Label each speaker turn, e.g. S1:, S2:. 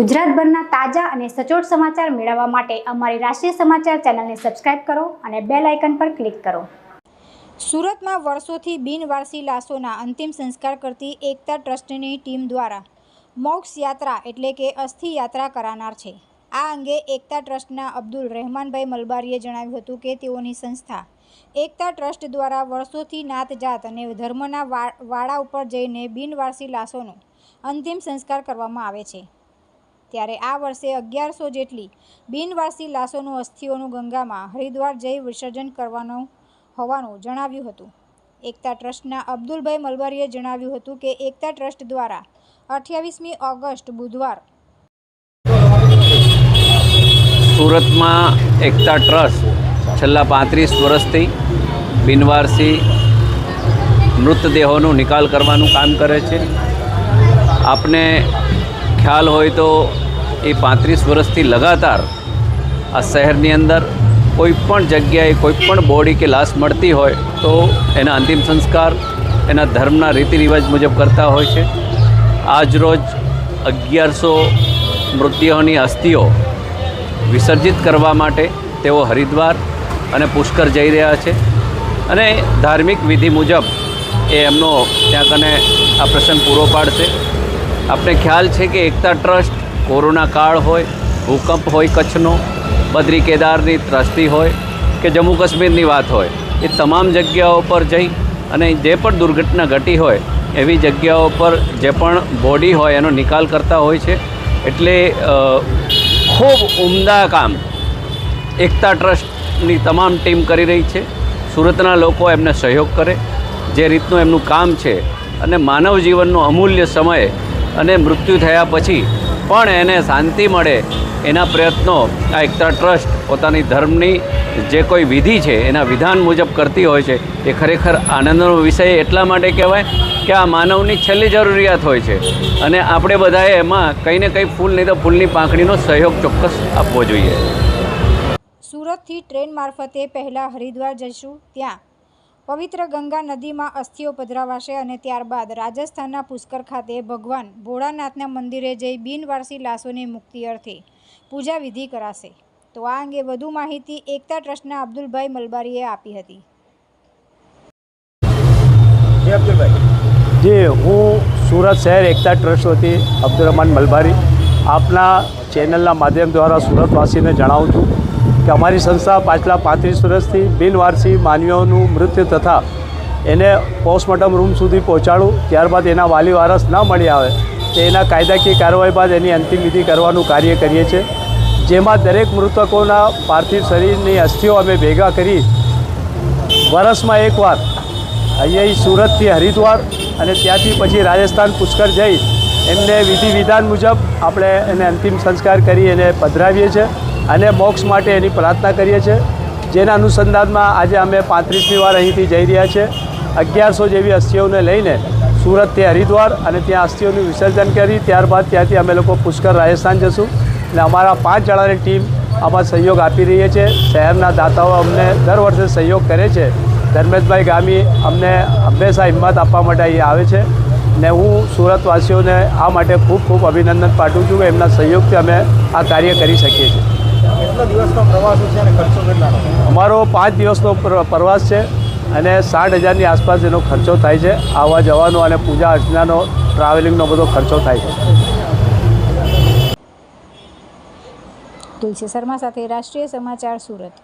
S1: ગુજરાતભરના તાજા અને સચોટ સમાચાર મેળવવા માટે અમારી રાષ્ટ્રીય સમાચાર ચેનલને સબસ્ક્રાઇબ કરો અને બેલ આઇકન પર ક્લિક કરો. સુરતમાં વર્ષોથી બિનવારસી લાશોના અંતિમ સંસ્કાર કરતી એકતા ટ્રસ્ટની ટીમ દ્વારા મોક્ષ યાત્રા એટલે કે અસ્થિ યાત્રા કરાનાર છે. આ અંગે એકતા ટ્રસ્ટના અબ્દુલ રહેમાનભાઈ મલબારીએ જણાવ્યું હતું કે તેઓની સંસ્થા એકતા ટ્રસ્ટ દ્વારા વર્ષોથી નાત જાત અને ધર્મના વા- વાડા ઉપર જઈને બિનવારસી લાશોનો અંતિમ સંસ્કાર કરવામાં આવે છે. ત્યારે આ વર્ષે અગિયારસો જેટલી બિનવારસી લાશોનું અસ્થિઓનું ગંગામાં હરિદ્વાર જઈ વિસર્જન કરવાનું હોવાનું જણાવ્યું હતું. એકતા ટ્રસ્ટના અબ્દુલભાઈ મલબારીએ જણાવ્યું હતું કે એકતા ટ્રસ્ટ દ્વારા અઠ્યાવીસમી ઓગસ્ટ બુધવાર
S2: સુરતમાં એકતા ટ્રસ્ટ છેલ્લા પાંત્રીસ વર્ષથી બિનવારસી મૃતદેહોનો નિકાલ કરવાનું કામ કરે છે. આપને ખ્યાલ હોય તો એ પાંત્રીસ વર્ષથી લગાતાર આ શહેરની અંદર કોઈ પણ જગ્યાએ કોઈ પણ બોડી કે લાશ મળતી હોય તો એના અંતિમ સંસ્કાર એના ધર્મના રીતિ રિવાજ મુજબ કરતા હોય છે. આજરોજ અગિયારસો મૃતદેહોની અસ્થિઓ વિસર્જિત કરવા માટે તેઓ હરિદ્વાર અને પુષ્કર જઈ રહ્યા છે અને ધાર્મિક વિધિ મુજબ એ એમનો ત્યાં કને આ પ્રસંગ પૂરો પાડશે. આપણે ખ્યાલ છે કે એકતા ટ્રસ્ટ કોરોના કાળ હોય, ભૂકંપ હોય કચ્છનો, બદ્રી કેદારની ત્રસ્તી હોય કે જમ્મુ કાશ્મીરની વાત હોય, એ તમામ જગ્યાઓ પર જઈ અને જે પણ દુર્ઘટના ઘટી હોય, એવી જગ્યાઓ પર જે પણ બોડી હોય એનો નિકાલ કરતા હોય છે. એટલે ખૂબ ઉમદા કામ એકતા ટ્રસ્ટની તમામ ટીમ કરી રહી છે. સુરતના લોકો એમને સહયોગ કરે, જે રીતનું એમનું કામ છે. અને માનવ જીવનનો અમૂલ્ય સમય અને મૃત્યુ થયા પછી પણ એને શાંતિ મળે એના પ્રયત્નો, આ એકતા ટ્રસ્ટ પોતાની ધર્મની જે કોઈ વિધિ છે, એના વિધાન મુજબ કરતી હોય છે, એ ખરેખર આનંદનો વિષય એટલા માટે કહેવાય કે આ માનવની છેલ્લી જરૂરિયાત હોય છે. અને આપણે બધાએ એમાં કંઈ ને કંઈ ફૂલ નહીં તો ફૂલની પાંખડીનો સહયોગ ચોક્કસ આપવો જોઈએ.
S1: સુરતથી ટ્રેન મારફતે પહેલાં હરિદ્વાર જઈશું, ત્યાં પવિત્ર ગંગા નદીમાં અસ્થિઓ પધરાવાશે અને ત્યારબાદ રાજસ્થાનના પુષ્કર ખાતે ભગવાન ભોળાનાથના મંદિરે જઈ બિનવારસી લાશોની મુક્તિ અર્થે પૂજા વિધિ કરાશે. તો આ અંગે વધુ માહિતી એકતા ટ્રસ્ટના અબ્દુલભાઈ મલબારીએ આપી હતી.
S3: જી હું સુરત શહેર એકતા ટ્રસ્ટ વતી અબ્દુરહમાન મલબારી આપના ચેનલના માધ્યમ દ્વારા સુરતવાસીને જણાવું છું. કે અમારી સંસ્થા પાછલા પાંત્રીસ વર્ષથી બિનવારસી માનવીઓનું મૃત્યુ તથા એને પોસ્ટમોર્ટમ રૂમ સુધી પહોંચાડું, ત્યારબાદ એના વાલી વારસ ન મળી આવે, તો એના કાયદાકીય કાર્યવાહી બાદ એની અંતિમ વિધિ કરવાનું કાર્ય કરીએ છીએ. જેમાં દરેક મૃતકોના પાર્થિવ શરીરની અસ્થિઓ અમે ભેગા કરી વર્ષમાં એકવાર અહીંયા સુરતથી હરિદ્વાર અને ત્યાંથી પછી રાજસ્થાન પુષ્કર જઈ એમને વિધિ વિધાન મુજબ આપણે એને અંતિમ સંસ્કાર કરી એને પધરાવીએ છીએ. અને મોક્ષ માટે એની પ્રાર્થના કરીએ છીએ. જેના અનુસંધાનમાં આજે અમે પાંત્રીસમી વાર અહીંથી જઈ રહ્યા છીએ. અગિયારસો જેવી અસ્થિઓને લઈને સુરતથી હરિદ્વાર અને ત્યાં અસ્થિઓનું વિસર્જન કરી, ત્યારબાદ ત્યાંથી અમે લોકો પુષ્કર રાજસ્થાન જશું. અને અમારા પાંચ જણાની ટીમ આમાં સહયોગ આપી રહી છે. શહેરના દાતાઓ અમને દર વર્ષે સહયોગ કરે છે. ધર્મેશભાઈ ગામી અમને હંમેશા હિંમત આપવા માટે અહીં આવે છે. ને હું સુરતવાસીઓને આ માટે ખૂબ ખૂબ અભિનંદન પાઠવું છું કે એમના સહયોગથી અમે આ કાર્ય કરી શકીએ છીએ.
S4: કેટલા દિવસનો પ્રવાસ છે અને ખર્ચો કેટલાનો?
S3: અમારો પાંચ દિવસનો પ્રવાસ છે અને સાઠ હજારની આસપાસ એનો ખર્ચો થાય છે. આવવા જવાનો અને પૂજા અર્ચનાનો ટ્રાવેલિંગનો બધો ખર્ચો થાય છે.
S1: તુલસી શર્મા સાથે રાષ્ટ્રીય સમાચાર સુરત.